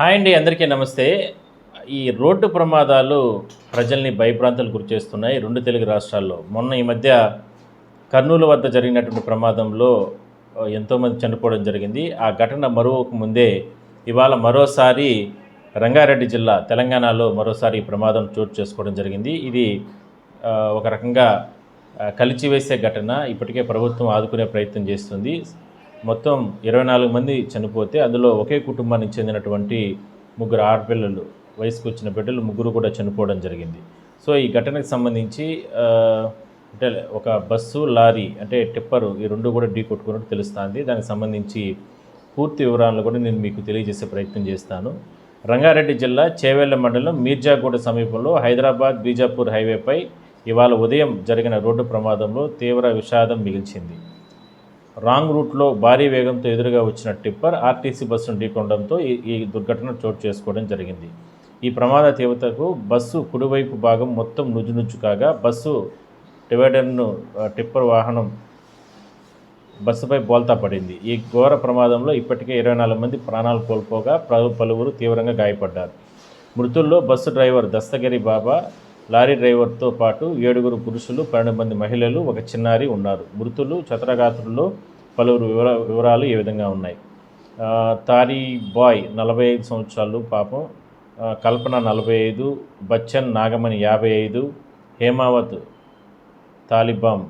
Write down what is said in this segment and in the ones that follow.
Hi అండి అందరికీ నమస్తే. ఈ రోడ్డు ప్రమాదాలు ప్రజల్ని భయభ్రాంతులు గురిచేస్తున్నాయి రెండు తెలుగు రాష్ట్రాల్లో మొన్న ఈ మధ్య కర్నూలు వద్ద జరిగినటువంటి ప్రమాదంలో ఎంతోమంది చనిపోవడం జరిగింది. ఆ ఘటన మరొక ముందే ఇవాళ మరోసారి రంగారెడ్డి జిల్లా తెలంగాణలో మరోసారి ప్రమాదం చోటు చేసుకోవడం జరిగింది. ఇది ఒక రకంగా కలిచివేసే ఘటన. ఇప్పటికే ప్రభుత్వం ఆదుకునే ప్రయత్నం చేస్తుంది. మొత్తం ఇరవై నాలుగు మంది చనిపోతే అందులో ఒకే కుటుంబానికి చెందినటువంటి ముగ్గురు ఆడపిల్లలు వయసుకు వచ్చిన బిడ్డలు ముగ్గురు కూడా చనిపోవడం జరిగింది. సో ఈ ఘటనకు సంబంధించి అంటే ఒక బస్సు లారీ అంటే టిప్పరు ఈ రెండు కూడా ఢీ కొట్టుకున్నట్టు తెలుస్తుంది. దానికి సంబంధించి పూర్తి వివరాలను కూడా నేను మీకు తెలియజేసే ప్రయత్నం చేస్తాను. రంగారెడ్డి జిల్లా చేవెళ్ళ మండలం మీర్జాగూడ సమీపంలో హైదరాబాద్ బీజాపూర్ హైవేపై ఇవాళ ఉదయం జరిగిన రోడ్డు ప్రమాదంలో తీవ్ర విషాదం మిగిల్చింది. రాంగ్ రూట్లో భారీ వేగంతో ఎదురుగా వచ్చిన టిప్పర్ ఆర్టీసీ బస్సును ఢీకొనడంతో ఈ దుర్ఘటన చోటు చేసుకోవడం జరిగింది. ఈ ప్రమాద తీవ్రతకు బస్సు కుడివైపు భాగం మొత్తం నుజ్జు కాగా బస్సు డివైడర్ను టిప్పర్ వాహనం బస్సుపై బోల్తా పడింది. ఈ ఘోర ప్రమాదంలో ఇప్పటికే ఇరవై నాలుగు మంది ప్రాణాలు కోల్పోగా పలువురు తీవ్రంగా గాయపడ్డారు. మృతుల్లో bus driver Dastagiri Baba lorry డ్రైవర్తో పాటు ఏడుగురు పురుషులు పన్నెండు మంది మహిళలు ఒక చిన్నారి ఉన్నారు. మృతులు చతరగాత్రుల్లో పలువురు వివర వివరాలు ఈ విధంగా ఉన్నాయి? తారీ బాయ్ నలభై ఐదు సంవత్సరాలు పాపం. కల్పన నలభై ఐదు బచ్చన్ నాగమణి యాభై ఐదు హేమావత్ తాలిబాం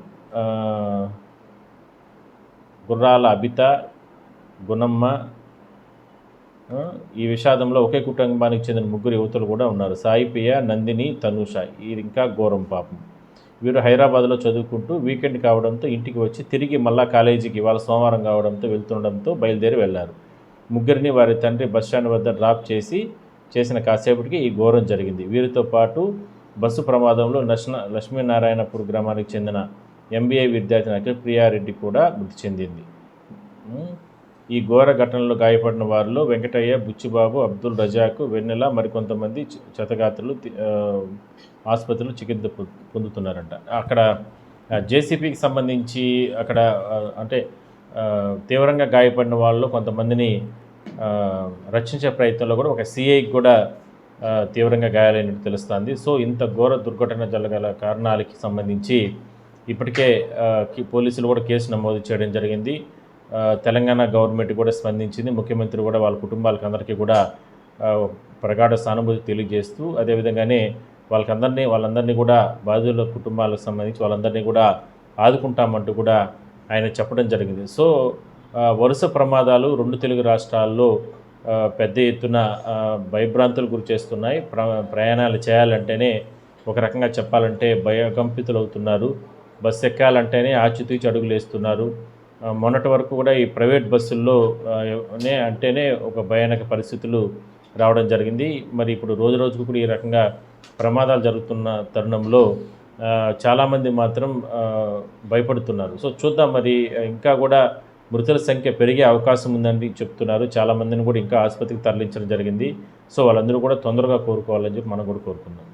గుర్రాల అబిత గుణమ్మ ఈ విషాదంలో ఒకే కుటుంబానికి చెందిన ముగ్గురు యువతులు కూడా ఉన్నారు. సాయి నందిని తనుష. ఇది ఇంకా ఘోరం పాపం. వీరు హైదరాబాద్లో చదువుకుంటూ వీకెండ్ కావడంతో ఇంటికి వచ్చి తిరిగి మళ్ళా కాలేజీకి ఇవాళ సోమవారం కావడంతో వెళ్తుండడంతో బయలుదేరి వెళ్ళారు. ముగ్గురిని వారి తండ్రి బస్టాండ్ వద్ద డ్రాప్ చేసి చేసిన కాసేపటికి ఈ ఘోరం జరిగింది. వీరితో పాటు బస్సు ప్రమాదంలో లక్ష్మ లక్ష్మీనారాయణపూర్ గ్రామానికి చెందిన ఎంబీఐ విద్యార్థి అఖిల్ ప్రియారెడ్డి కూడా మృతి చెందింది. ఈ ఘోర ఘటనలో గాయపడిన వారిలో వెంకటయ్య బుచ్చిబాబు అబ్దుల్ రజాకు వెన్నెల మరికొంతమంది చ- ఆసుపత్రిలో చికిత్స పొందుతున్నారంట. అక్కడ జేసీపీకి సంబంధించి అక్కడ అంటే తీవ్రంగా గాయపడిన వాళ్ళు కొంతమందిని రక్షించే ప్రయత్నంలో కూడా ఒక సిఐకి కూడా తీవ్రంగా గాయాలైనట్టు తెలుస్తుంది. సో ఇంత ఘోర దుర్ఘటన జరగల కారణాలకి సంబంధించి ఇప్పటికే పోలీసులు కూడా కేసు నమోదు చేయడం జరిగింది. తెలంగాణ గవర్నమెంట్ కూడా స్పందించింది. ముఖ్యమంత్రి కూడా వాళ్ళ కుటుంబాలకు అందరికీ కూడా ప్రగాఢ సానుభూతి తెలియజేస్తూ అదేవిధంగానే వాళ్ళకందరినీ వాళ్ళందరినీ కూడా బాధితుల కుటుంబాలకు సంబంధించి వాళ్ళందరినీ కూడా ఆదుకుంటామంటూ కూడా ఆయన చెప్పడం జరిగింది. సో వరుస ప్రమాదాలు రెండు తెలుగు రాష్ట్రాల్లో పెద్ద ఎత్తున భయభ్రాంతులు గురి చేస్తున్నాయి. ప్ర ప్రయాణాలు చేయాలంటేనే ఒక రకంగా చెప్పాలంటే భయకంపితులు అవుతున్నారు బస్సు ఎక్కాలంటేనే ఆచితూచి అడుగులు వేస్తున్నారు మొన్నటి వరకు కూడా ఈ ప్రైవేట్ బస్సుల్లో అంటేనే ఒక భయానక పరిస్థితులు రావడం జరిగింది. మరి ఇప్పుడు రోజు రోజుకు కూడా ఈ రకంగా ప్రమాదాలు జరుగుతున్న తరుణంలో చాలామంది మాత్రం భయపడుతున్నారు. సో చూద్దాం మరి ఇంకా కూడా మృతుల సంఖ్య పెరిగే అవకాశం ఉందని చెప్తున్నారు. చాలామందిని కూడా ఇంకా ఆసుపత్రికి తరలించడం జరిగింది. సో వాళ్ళందరూ కూడా తొందరగా కోరుకోవాలని చెప్పి మనం కూడా కోరుకున్నాం